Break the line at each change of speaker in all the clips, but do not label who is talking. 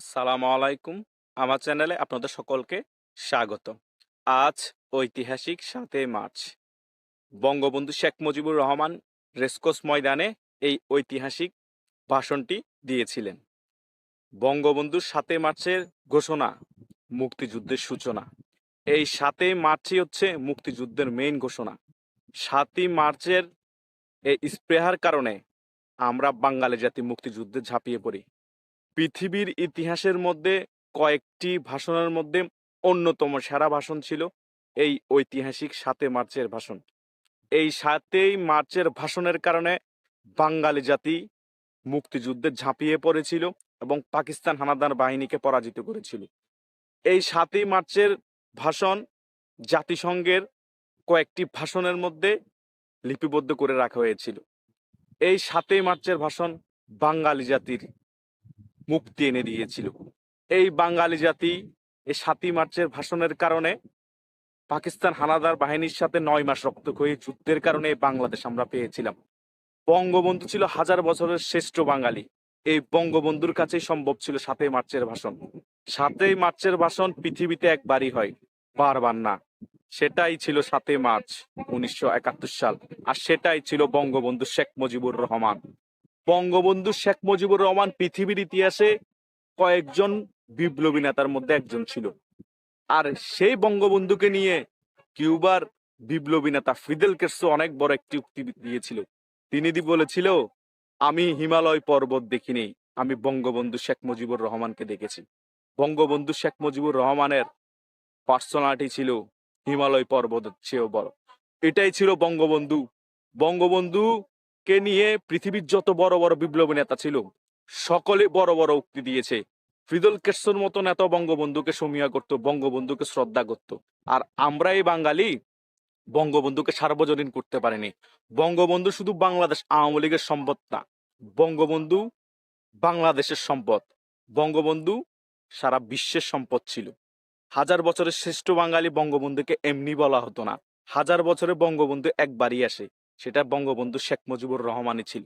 আসসালামু আলাইকুম। আমার চ্যানেলে আপনাদের সকলকে স্বাগত। আজ ঐতিহাসিক সাতই March. Bangabandhu Sheikh Mujibur Rahman race course ময়দানে এই ঐতিহাসিক ভাষণটি দিয়েছিলেন। বঙ্গবন্ধুর সাতই মার্চের ঘোষণা, মুক্তিযুদ্ধের সূচনা। এই সাতই মার্চই হচ্ছে মুক্তিযুদ্ধের মেইন ঘোষণা। সাতই মার্চের এই স্প্রেহার কারণে আমরা বাঙালি জাতি মুক্তিযুদ্ধে ঝাঁপিয়ে পড়ি। পৃথিবীর ইতিহাসের মধ্যে কয়েকটি ভাষণের মধ্যে অন্যতম সেরা ভাষণ ছিল এই ঐতিহাসিক সাতে মার্চের ভাষণ। এই সাতেই মার্চের ভাষণের কারণে বাঙালি জাতি মুক্তিযুদ্ধে ঝাঁপিয়ে পড়েছিল এবং পাকিস্তান হানাদার বাহিনীকে পরাজিত করেছিল। এই সাতই মার্চের ভাষণ জাতিসংঘের কয়েকটি ভাষণের মধ্যে লিপিবদ্ধ করে রাখা হয়েছিল। এই সাতই মার্চের ভাষণ বাঙালি জাতির মুক্তি এনে দিয়েছিল। এই বাঙালি জাতি এই সাতই মার্চের ভাষণের কারণে পাকিস্তান হানাদার বাহিনীর সাথে নয় মাস রক্তক্ষয়ী যুদ্ধের কারণে বাংলাদেশ আমরা পেয়েছিলাম। বঙ্গবন্ধু ছিল হাজার বছরের শ্রেষ্ঠ বাঙালি। এই বঙ্গবন্ধুর কাছেই সম্ভব ছিল সাতই মার্চের ভাষণ। সাতই মার্চের ভাষণ পৃথিবীতে একবারই হয়, বারবার না। সেটাই ছিল সাতই মার্চ উনিশশো একাত্তর সাল। আর সেটাই ছিল বঙ্গবন্ধু শেখ মুজিবুর রহমান। বঙ্গবন্ধু শেখ মুজিবুর রহমান পৃথিবীর ইতিহাসে কয়েকজন বিপ্লবী নেতার মধ্যে একজন ছিল। আর সেই বঙ্গবন্ধুকে নিয়ে কিউবার বিপ্লবী নেতা ফিদেল কেস্ট্রো অনেক বড় একটি উক্তি দিয়েছিল। তিনি বলেছিল, আমি হিমালয় পর্বত দেখিনি, আমি বঙ্গবন্ধু শেখ মুজিবুর রহমানকে দেখেছি। বঙ্গবন্ধু শেখ মুজিবুর রহমানের পার্সোনালিটি ছিল হিমালয় পর্বতের চেয়েও বড়। এটাই ছিল বঙ্গবন্ধু। বঙ্গবন্ধু বঙ্গবন্ধুকে নিয়ে পৃথিবীর যত বড় বড় বিপ্লবী নেতা ছিল, সকলে বড় বড় উক্তি দিয়েছে। ফিদল কেসর মতো নেতা বঙ্গবন্ধুকে সমীয়া করত, বঙ্গবন্ধুকে শ্রদ্ধা করত। আর আমরা এই বাঙালি বঙ্গবন্ধুকে সার্বজনীন করতে পারেনি। বঙ্গবন্ধু শুধু বাংলাদেশ আওয়ামী লীগের সম্পদ না, বঙ্গবন্ধু বাংলাদেশের সম্পদ। বঙ্গবন্ধু সারা বিশ্বের সম্পদ ছিল। হাজার বছরের শ্রেষ্ঠ বাঙালি বঙ্গবন্ধুকে এমনি বলা হতো না। হাজার বছরে বঙ্গবন্ধু একবারই আসে। সেটা বঙ্গবন্ধু শেখ মুজিবুর রহমানই ছিল।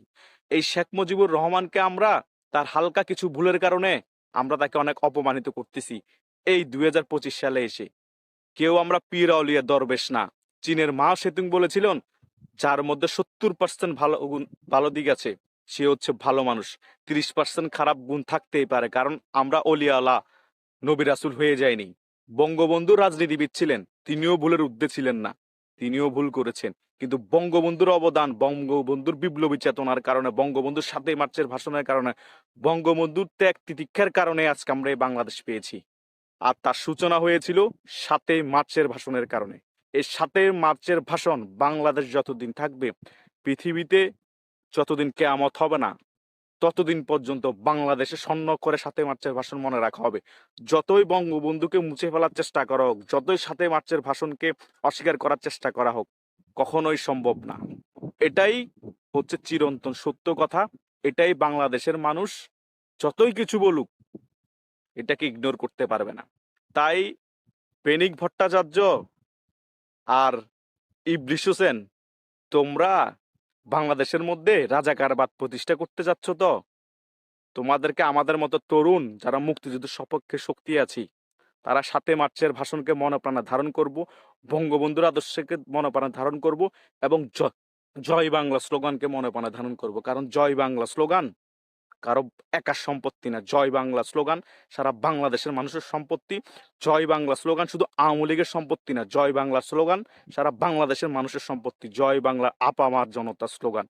এই শেখ মুজিবুর রহমানকে আমরা তার হালকা কিছু ভুলের কারণে আমরা তাকে অনেক অপমানিত করতেছি। এই দুই হাজার পঁচিশ সালে এসে। কেউ আমরা পীর আউলিয়া দরবেশ না। চীনের মা সেতুং বলেছিলেন, যার মধ্যে সত্তর পার্সেন্ট ভালো গুণ, ভালো দিক আছে, সে হচ্ছে ভালো মানুষ। তিরিশ পার্সেন্ট খারাপ গুণ থাকতেই পারে, কারণ আমরা অলিয়ালা নবী রাসুল হয়ে যায়নি বঙ্গবন্ধু রাজনীতিবিদ ছিলেন, তিনিও ভুলের ঊর্ধ্বে ছিলেন না। তিনিও ভুল করেছেন। কিন্তু বঙ্গবন্ধুর অবদান, বঙ্গবন্ধুর বিপ্লবী চেতনার কারণে, বঙ্গবন্ধুর সাতই মার্চের ভাষণের কারণে, বঙ্গবন্ধুর ত্যাগ তিতিক্ষার কারণে আজকে আমরা এই বাংলাদেশ পেয়েছি। আর তার সূচনা হয়েছিল সাতই মার্চের ভাষণের কারণে। এই সাতই মার্চের ভাষণ বাংলাদেশ যতদিন থাকবে, পৃথিবীতে যতদিন কেয়ামত হবে না ততদিন পর্যন্ত বাংলাদেশে স্বর্ণ করে সাথে মার্চের ভাষণ মনে রাখা হবে। যতই বঙ্গবন্ধুকে মুছে ফেলার চেষ্টা করা হোক, যতই সাথে মার্চের ভাষণকে অস্বীকার করার চেষ্টা করা হোক, কখনোই সম্ভব না। এটাই হচ্ছে চিরন্তন সত্য কথা। এটাই বাংলাদেশের মানুষ যতই কিছু বলুক, এটাকে ইগনোর করতে পারবে না। তাই পেনিক ভট্টাচার্য আর ইবলিশ হোসেন, তোমরা বাংলাদেশের মধ্যে রাজাকারবাদ প্রতিষ্ঠা করতে যাচ্ছ তো? তোমাদেরকে আমাদের মতো তরুণ যারা মুক্তিযুদ্ধের সপক্ষে শক্তি আছি, তারা সাতে মার্চের ভাষণকে মনপ্রাণা ধারণ করব, বঙ্গবন্ধুর আদর্শকে মনপ্রাণা ধারণ করব এবং জয় বাংলা স্লোগানকে মনপ্রাণা ধারণ করব। কারণ জয় বাংলা স্লোগান কারও একার সম্পত্তি না। জয় বাংলা স্লোগান, সারা বাংলাদেশের মানুষের সম্পত্তি। জয় বাংলা স্লোগান শুধু আওয়ামী লীগের সম্পত্তি না, জয় বাংলা স্লোগান, সারা বাংলাদেশের মানুষের সম্পত্তি। জয় বাংলা আপামার জনতা স্লোগান।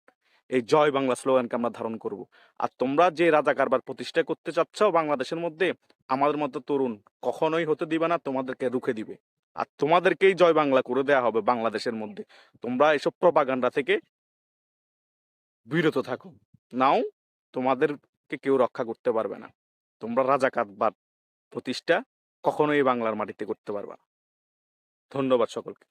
এই জয় বাংলা স্লোগানকে আমরা ধারণ করব। আর তোমরা যে রাজা কারবার প্রতিষ্ঠা করতে চাচ্ছ বাংলাদেশের মধ্যে, আমাদের মতো তরুণ কখনোই হতে দিবে না, তোমাদেরকে রুখে দিবে। আর তোমাদেরকেই জয় বাংলা করে দেয়া হবে বাংলাদেশের মধ্যে। তোমরা এসব প্রপাগান্ডা থেকে বিরত থাকো। নাও তোমাদেরকে কেউ রক্ষা করতে পারবে না। তোমরা রাজাকারবাদ প্রতিষ্ঠা কখনোই বাংলার মাটিতে করতে পারবা না। ধন্যবাদ সকলকে।